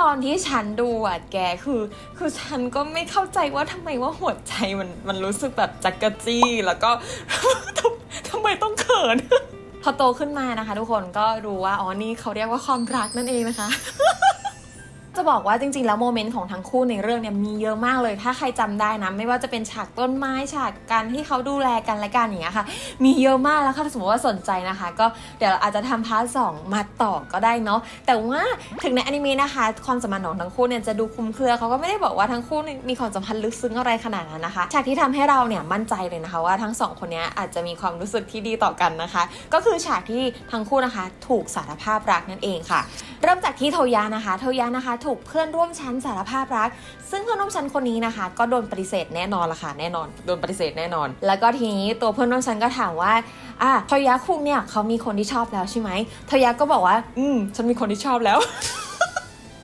ตอนที่ฉันดูอะแกคือ คือฉันก็ไม่เข้าใจว่าทำไมว่าหัวใจมันมันรู้สึกแบบจักกะจี้แล้วก็ทำทำไมต้องเขินพอโตขึ้นมานะคะ ทุกคนก็รู้ว่าอ๋อนี่เขาเรียกว่าความรักนั่นเองนะคะ บอกว่าจริงๆ แล้วโมเมนต์ของทั้งคู่ในเรื่องเนี่ยมีเยอะมากเลย ถ้าใครจำได้นะ ไม่ว่าจะเป็นฉากต้นไม้ฉากการที่เขาดูแลกันและกันอย่างเงี้ยค่ะ มีเยอะมากแล้วค่ะถ้าสมมติว่าสนใจนะคะ ก็เดี๋ยวอาจจะทำพาร์ทสองมาต่อก็ได้เนาะแต่ว่าถึงในอนิเมะนะคะ ความสัมพันธ์ของทั้งคู่เนี่ยจะดูคลุมเครือเขาก็ไม่ได้บอกว่าทั้งคู่มีความสัมพันธ์ลึกซึ้งอะไรขนาดนั้นนะคะฉากที่ทำให้เราเนี่ยมั่นใจเลยนะคะ ว่าทั้งสองคนเนี้ยอาจจะมีความรู้สึกที่ดีต่อกันนะคะ ก็คือฉากที่ทั้งคู่นะคะ ถูกสารภาพรักนั่นเองค่ะ เริ่มจากที่โทยะนะคะโทยะนะคะถูกเพื่อนร่วมชั้นสารภาพรัก ซึ่งเพื่อนร่วมชั้นคนนี้นะคะ ก็โดนปฏิเสธแน่นอนละค่ะแน่นอนโดนปฏิเสธแน่นอน แล้วก็ทีนี้ตัวเพื่อนร่วมชั้นก็ถามว่าอะโทยะคุงเนี่ยเขามีคนที่ชอบแล้วใช่ไหมโทยะก็บอกว่า อืมฉันมีคนที่ชอบแล้ว